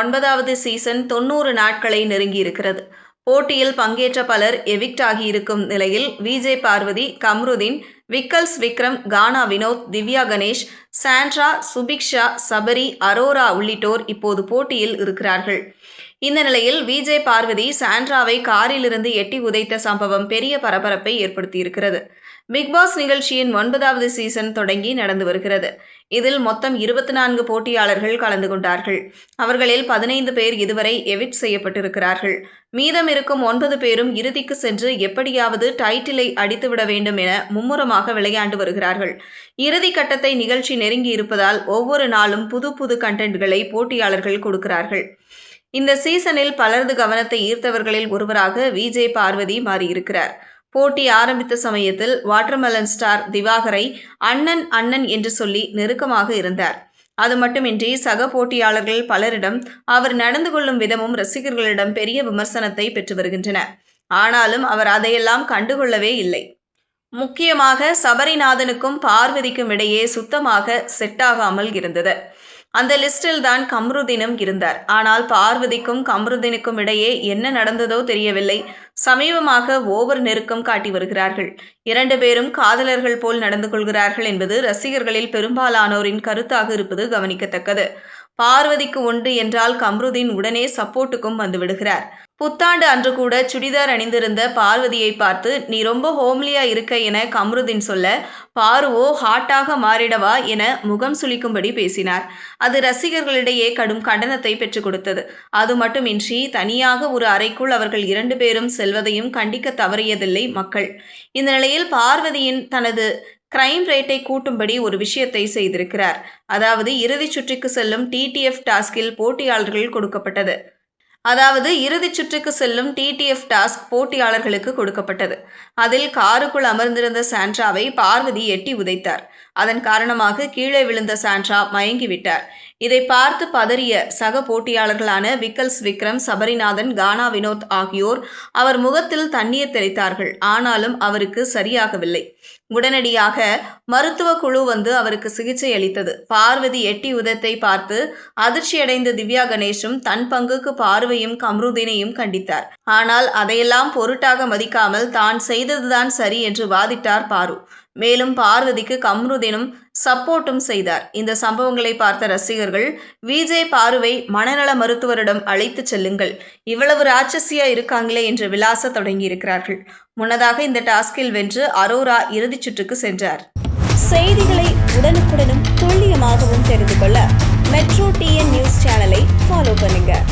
ஒன்பதாவது சீசன் தொண்ணூறு நாட்களை நெருங்கியிருக்கிறது. போட்டியில் பங்கேற்ற பலர் எவிக்ட் ஆகியிருக்கும் நிலையில் VJ Parvathi Kamrudeen Vikkals Vikram Gana Vinoth Divya Ganesh Sandra Subiksha Sabari Aurora உள்ளிட்டோர் இப்போது போட்டியில் இருக்கிறார்கள். இந்த நிலையில் விஜய் பார்வதி சாண்ட்ராவை காரிலிருந்து எட்டி உதைத்த சம்பவம் பெரிய பரபரப்பை ஏற்படுத்தியிருக்கிறது. பிக்பாஸ் நிகழ்ச்சியின் ஒன்பதாவது சீசன் தொடங்கி நடந்து வருகிறது. இதில் மொத்தம் இருபத்தி நான்கு போட்டியாளர்கள் கலந்து கொண்டார்கள். அவர்களில் பதினைந்து பேர் இதுவரை எவிட் செய்யப்பட்டிருக்கிறார்கள். மீதம் இருக்கும் ஒன்பது பேரும் இறுதிக்கு சென்று எப்படியாவது டைட்டிலை அடித்துவிட வேண்டும் என மும்முரமாக விளையாண்டு வருகிறார்கள். இறுதி கட்டத்தை நிகழ்ச்சி நெருங்கி இருப்பதால் ஒவ்வொரு நாளும் புது புது கண்டென்ட்களை போட்டியாளர்கள் கொடுக்கிறார்கள். இந்த சீசனில் பலரது கவனத்தை ஈர்த்தவர்களில் ஒருவராக விஜய் பார்வதி மாறியிருக்கிறார். போட்டி ஆரம்பித்த சமயத்தில் வாட்டர்மெலன் ஸ்டார் திவாகரை அண்ணன் அண்ணன் என்று சொல்லி நெருக்கமாக இருந்தார். அது மட்டுமின்றி சக போட்டியாளர்கள் பலரிடம் அவர் நடந்து கொள்ளும் விதமும் ரசிகர்களிடம் பெரிய விமர்சனத்தை பெற்று வருகின்றன ஆனாலும் அவர் அதையெல்லாம் கண்டுகொள்ளவே இல்லை. முக்கியமாக சபரிநாதனுக்கும் பார்வதிக்கும் இடையே சுத்தமாக செட்டாகாமல் இருந்தது. அந்த லிஸ்டில் தான் கம்ருதீனும் இருந்தார். ஆனால் பார்வதிக்கும் கம்ருதீனுக்கும் இடையே என்ன நடந்ததோ தெரியவில்லை. சமீபமாக ஓவர் நெருக்கம் காட்டி வருகிறார்கள். இரண்டு பேரும் காதலர்கள் போல் நடந்து கொள்கிறார்கள் என்பது ரசிகர்களில் பெரும்பாலானோரின் கருத்தாக இருப்பது கவனிக்கத்தக்கது. பார்வதிக்கு ஒன்று என்றால் கம்ருதீன் உடனே சப்போர்ட்டுக்கும் வந்து விடுகிறார். புத்தாண்டு அன்று கூட சுடிதார் அணிந்திருந்த பார்வதியை பார்த்து நீ ரொம்ப ஹோம்லியா இருக்க என கம்ருதீன் சொல்ல பாருவோ ஹாட்டாக மாறிடவா என முகம் சுளிக்கும்படி பேசினார். அது ரசிகர்களிடையே கடும் கண்டனத்தை பெற்றுக் கொடுத்தது. அது மட்டுமின்றி தனியாக ஒரு அறைக்குள் அவர்கள் இரண்டு பேரும் செல்வதையும் கண்டிக்க தவறியதில்லை மக்கள். இந்த நிலையில் பார்வதியின் தனது கிரைம் ரேட்டை கூட்டும்படி ஒரு விஷயத்தை செய்திருக்கிறார். அதாவது இறுதிச் சுற்றுக்கு செல்லும் டிடிஎஃப் டாஸ்கில் போட்டியாளர்கள் கொடுக்கப்பட்டது. அதாவது இறுதிச் சுற்றுக்கு செல்லும் டிடிஎஃப் டாஸ்க் போட்டியாளர்களுக்கு கொடுக்கப்பட்டது. அதில் காருக்குள் அமர்ந்திருந்த சாண்ட்ராவை பார்வதி எட்டி உதைத்தார். அதன் காரணமாக கீழே விழுந்த சாண்ட்ரா மயங்கிவிட்டார். இதை பார்த்து பதறிய சக போட்டியாளர்களான விக்கல்ஸ் விக்ரம் சபரிநாதன் கானா வினோத் ஆகியோர் அவர் முகத்தில் தண்ணீர் தெளித்தார்கள். ஆனாலும் அவருக்கு சரியாகவில்லை. உடனடியாக மருத்துவ குழு வந்து அவருக்கு சிகிச்சை அளித்தது. பார்வதி எட்டி உதத்தை பார்த்து அதிர்ச்சியடைந்த திவ்யா கணேஷும் தன் பங்குக்கு பார்வை பார்வையும் கம்ருதீனையும் கண்டித்தார். ஆனால் அதையெல்லாம் பொருட்டாக மதிக்காமல் தான் செய்ததுதான் சரி என்று வாதிட்டார் பாரு. மேலும் பார்வதிக்கு கம்ருதீனும் சப்போர்ட்டும் செய்தார். இந்த சம்பவங்களை பார்த்த ரசிகர்கள் விஜய் பாருவை மனநல மருத்துவரிடம் அழைத்துச் செல்லுங்கள். இவ்வளவு ராட்சசியா இருக்காங்களே என்று விலாச தொடங்கியிருக்கிறார்கள். முன்னதாக இந்த டாஸ்கில் வென்று அரோரா இறுதிச் சுற்றுக்கு சென்றார். செய்திகளை உடனுக்குடனும் துல்லியமாகவும் தெரிந்து கொள்ள மெட்ரோ டிஎன் நியூஸ் சேனலை ஃபாலோ பண்ணுங்கள்